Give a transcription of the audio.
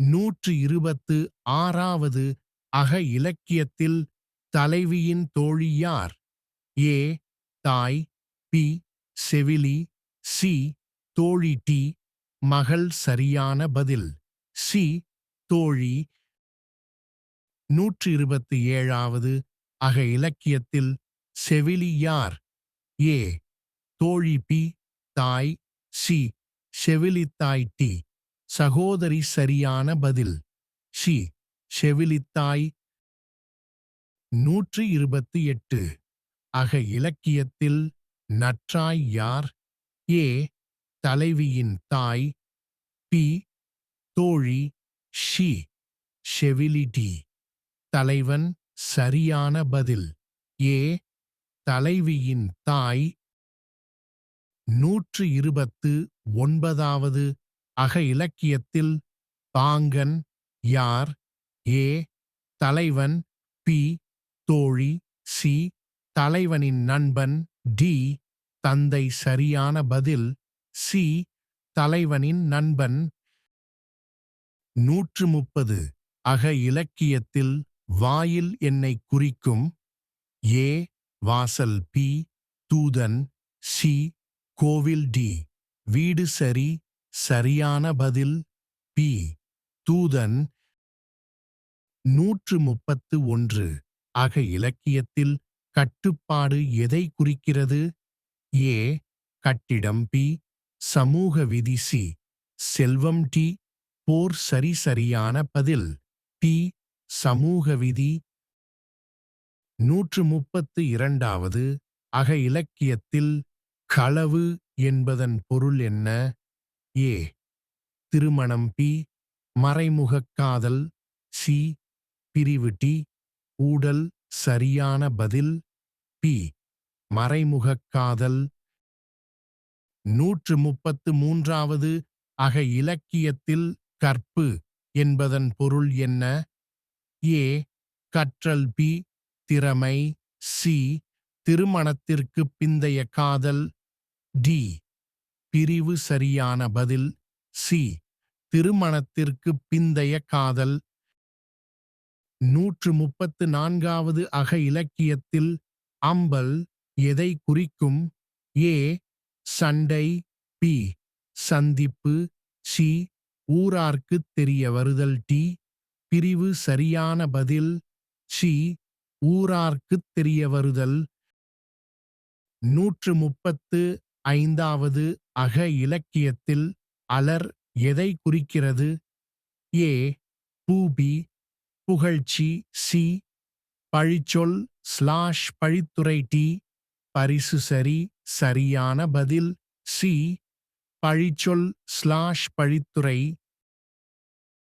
நூற்று இருபத்து ஆறாவது அக இலக்கியத்தில் தலைவியின் தோழி யார்? ஏ. தாய் பி. செவிலி சி. தோழி டி. மகள் சரியான பதில் சி. தோழி. நூற்று இருபத்தி ஏழாவது அக இலக்கியத்தில் செவிலி யார்? ஏ. தோழி பி. தாய் சி. செவிலித்தாய் டி. சகோதரி சரியான பதில். ஷி செவிலித்தாய். நூற்று இருபத்தி எட்டு. அக இலக்கியத்தில் நற்றாய் யார்? ஏ தலைவியின் தாய். பி தோழி. ஷி ஷெவிலிடி தலைவன் சரியான பதில். ஏ தலைவியின் தாய். நூற்று இருபத்து ஒன்பதாவது அக இலக்கியத்தில் பாங்கன் யார்? ஏ. தலைவன் பி. தோழி சி. தலைவனின் நண்பன் டி. தந்தை சரியான பதில் சி. தலைவனின் நண்பன். நூற்று முப்பது அக இலக்கியத்தில் வாயில் என்னை குறிக்கும்? ஏ. வாசல் பி. தூதன் சி. கோவில் டி. வீடு சரி சரியான பதில் பி. தூதன் நூற்று முப்பத்து ஒன்று அக இலக்கியத்தில் கட்டுப்பாடு எதை குறிக்கிறது? ஏ. கட்டிடம் பி. சமூக விதி சி. செல்வம் டி. போர் சரி சரியான பதில் பி. சமூக விதி நூற்று முப்பத்து இரண்டாவது அக இலக்கியத்தில் களவு என்பதன் பொருள் என்ன? ஏ. திருமணம் பி. மறைமுகக் காதல் சி. பிரிவு டி. ஊடல் சரியான பதில் பி. மறைமுகக் காதல் நூற்று முப்பத்து மூன்றாவது அக இலக்கியத்தில் கற்பு என்பதன் பொருள் என்ன? ஏ. கற்றல் பி. திறமை சி. திருமணத்திற்கு பிந்தைய காதல் டி. பிரிவு சரியான பதில் சி. திருமணத்திற்கு பிந்தைய காதல். நூற்று முப்பத்து நான்காவது அக இலக்கியத்தில் அம்பல் எதை குறிக்கும்? ஏ. சண்டை. பி. சந்திப்பு. சி. ஊரார்க்கு தெரிய வருதல் டி. பிரிவு சரியான பதில் சி. ஊரார்க்குத் தெரிய வருதல். நூற்று முப்பத்து ஐந்தாவது அக இலக்கியத்தில் அலர் எதை குறிக்கிறது? ஏ. பூபி புகழ்ச்சி சி. பழிச்சொல் ஸ்லாஷ் பழித்துறை டி. பரிசு சரி சரியான பதில் சி. பழிச்சொல் ஸ்லாஷ் பழித்துறை